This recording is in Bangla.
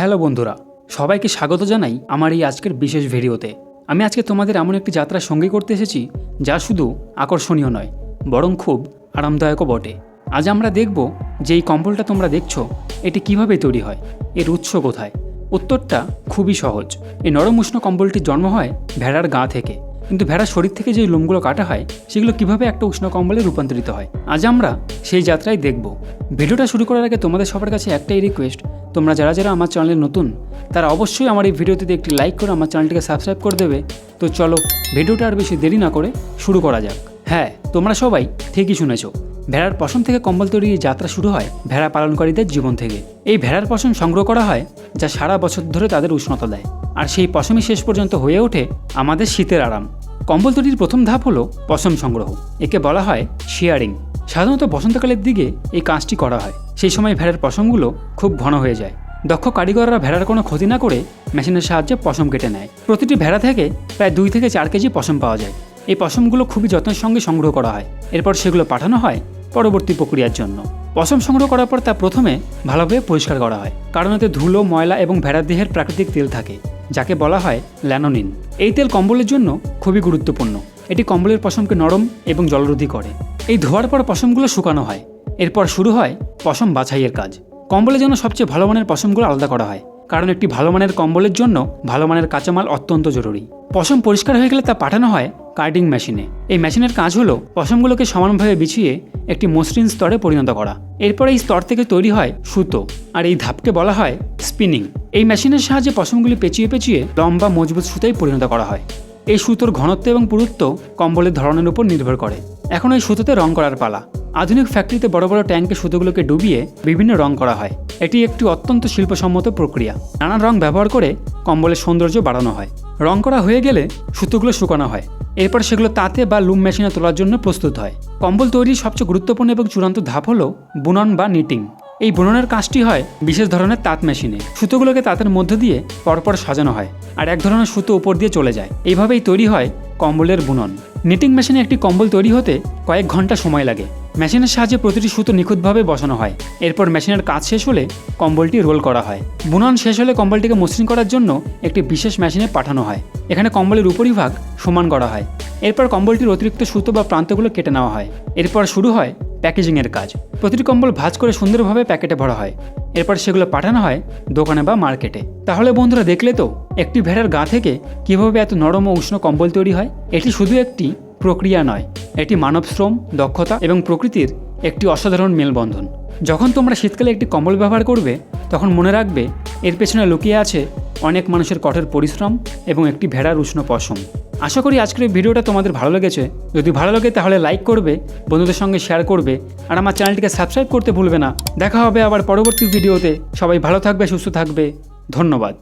হ্যালো বন্ধুরা, সবাইকে স্বাগত জানাই আমার এই আজকের বিশেষ ভিডিওতে। আমি আজকে তোমাদের এমন একটি যাত্রা সঙ্গী করতে এসেছি, যা শুধু আকর্ষণীয় নয়, বরং খুব আরামদায়কও বটে। আজ আমরা দেখব যে এই কম্বলটা তোমরা দেখছ, এটি কীভাবে তৈরি হয়, এর উৎস কোথায়। উত্তরটা খুবই সহজ, এই নরম উষ্ণ কম্বলটির জন্ম হয় ভেড়ার গা থেকে। কিন্তু ভেড়ার শরীর থেকে যে লোমগুলো কাটা হয়, সেগুলো কীভাবে একটা উষ্ণ কম্বলে রূপান্তরিত হয়, আজ আমরা সেই যাত্রায় দেখব। ভিডিওটা শুরু করার আগে তোমাদের সবার কাছে একটাই রিকোয়েস্ট তোমরা যারা যারা আমার চ্যানেলে নতুন, তারা অবশ্যই আমার এই ভিডিওটিতে একটি লাইক করে আমার চ্যানেলটিকে সাবস্ক্রাইব করে দেবে। তো চলো, ভিডিওটা আর বেশি দেরি না করে শুরু করা যাক। হ্যাঁ তোমরা সবাই ঠিকই শুনেছ, ভেড়ার পশম থেকে কম্বল তৈরির যাত্রা শুরু হয় ভেড়া পালনকারীদের জীবন থেকে। এই ভেড়ার পশম সংগ্রহ করা হয়, যা সারা বছর ধরে তাদের উষ্ণতা দেয়। আর সেই পশমই শেষ পর্যন্ত হয়ে ওঠে আমাদের শীতের আরাম। কম্বল তৈরির প্রথম ধাপ হলো পশম সংগ্রহ, একে বলা হয় শেয়ারিং সাধারণত বসন্তকালের দিকে এই কাজটি করা হয়। সেই সময় ভেড়ার পশমগুলো খুব ঘন হয়ে যায়। দক্ষ কারিগররা ভেড়ার কোনো ক্ষতি না করে মেশিনের সাহায্যে পশম কেটে নেয়। প্রতিটি ভেড়া থেকে প্রায় দুই থেকে চার কেজি পশম পাওয়া যায়। এই পশমগুলো খুবই যত্নের সঙ্গে সংগ্রহ করা হয়। এরপর সেগুলো পাঠানো হয় পরবর্তী প্রক্রিয়ার জন্য। পশম সংগ্রহ করার পর তা প্রথমে ভালোভাবে পরিষ্কার করা হয়। কারণ এতে ধুলো, ময়লা এবং ভেড়ার দেহের প্রাকৃতিক তেল থাকে, যাকে বলা হয় ল্যানোনিন। এই তেল কম্বলের জন্য খুবই গুরুত্বপূর্ণ। এটি কম্বলের পশমকে নরম এবং জলরোধী করে। এই ধোয়ার পর পশমগুলো শুকানো হয়। এরপর শুরু হয় পশম বাছাইয়ের কাজ। কম্বলের জন্য সবচেয়ে ভালো মানের পশমগুলো আলাদা করা হয়, কারণ একটি ভালো মানের কম্বলের জন্য ভালো মানের কাঁচামাল অত্যন্ত জরুরি। পশম পরিষ্কার হয়ে গেলে তা পাঠানো হয় কার্ডিং মেশিনে। এই মেশিনের কাজ হলো পশমগুলোকে সমানভাবে বিছিয়ে একটি মসৃণ স্তরে পরিণত করা। এরপর এই স্তর থেকে তৈরি হয় সুতো, আর এই ধাপকে বলা হয় স্পিনিং। এই মেশিনের সাহায্যে পশমগুলি পেঁচিয়ে পেঁচিয়ে লম্বা মজবুত সুতায় পরিণত করা হয়। এই সুতোর ঘনত্ব এবং পুরুত্ব কম্বলের ধরনের উপর নির্ভর করে। এখন এই সুতোতে রং করার পালা। আধুনিক ফ্যাক্টরিতে বড় বড় ট্যাঙ্কে সুতোগুলোকে ডুবিয়ে বিভিন্ন রং করা হয়। এটি একটি অত্যন্ত শিল্পসম্মত প্রক্রিয়া। নানান রং ব্যবহার করে কম্বলের সৌন্দর্য বাড়ানো হয়। রং করা হয়ে গেলে সুতোগুলো শুকানো হয়। এরপর সেগুলো তাতে বা লুম মেশিনে তোলার জন্য প্রস্তুত হয়। কম্বল তৈরির সবচেয়ে গুরুত্বপূর্ণ এবং চূড়ান্ত ধাপ হলো বুনন বা নিটিং এই বুননের কাজটি হয় বিশেষ ধরনের তাঁত মেশিনে সুতোগুলোকে তাঁতের মধ্য দিয়ে পরপর সাজানো হয় আর এক ধরনের সুতো উপর দিয়ে চলে যায়। এইভাবেই তৈরি হয় কম্বলের বুনন। নিটিং মেশিনে একটি কম্বল তৈরি হতে কয়েক ঘণ্টা সময় লাগে। মেশিনের সাহায্যে প্রতিটি সুতো নিখুঁতভাবে বসানো হয়। এরপর মেশিনের কাজ শেষ হলে কম্বলটি রোল করা হয়। বুনন শেষ হলে কম্বলটিকে মসৃণ করার জন্য একটি বিশেষ মেশিনে পাঠানো হয়। এখানে কম্বলের উপরিভাগ সমান করা হয়। এরপর কম্বলটির অতিরিক্ত সুতো বা প্রান্তগুলো কেটে নেওয়া হয়। এরপর শুরু হয় প্যাকেজিংয়ের কাজ। প্রতিটি কম্বল ভাঁজ করে সুন্দরভাবে প্যাকেটে ভরা হয়। এরপর সেগুলো পাঠানো হয় দোকানে বা মার্কেটে। তাহলে বন্ধুরা দেখলে তো, একটি ভেড়ার গা থেকে কীভাবে এত নরম ও উষ্ণ কম্বল তৈরি হয়? এটি শুধু একটি প্রক্রিয়া নয়, এটি মানব শ্রম, দক্ষতা এবং প্রকৃতির একটি অসাধারণ মেলবন্ধন। যখন তোমরা শীতকালে একটি কম্বল ব্যবহার করবে, তখন মনে রাখবে, এর পেছনে লুকিয়ে আছে অনেক মানুষের কঠোর পরিশ্রম এবং একটি ভেড়ার উষ্ণ পশম। আশা করি আজকের এই ভিডিওটা তোমাদের ভালো লেগেছে। যদি ভালো লাগে তাহলে লাইক করবে, বন্ধুদের সঙ্গে শেয়ার করবে আর আমার চ্যানেলটিকে সাবস্ক্রাইব করতে ভুলবে না। দেখা হবে আবার পরবর্তী ভিডিওতে। সবাই ভালো থাকবে, সুস্থ থাকবে। ধন্যবাদ।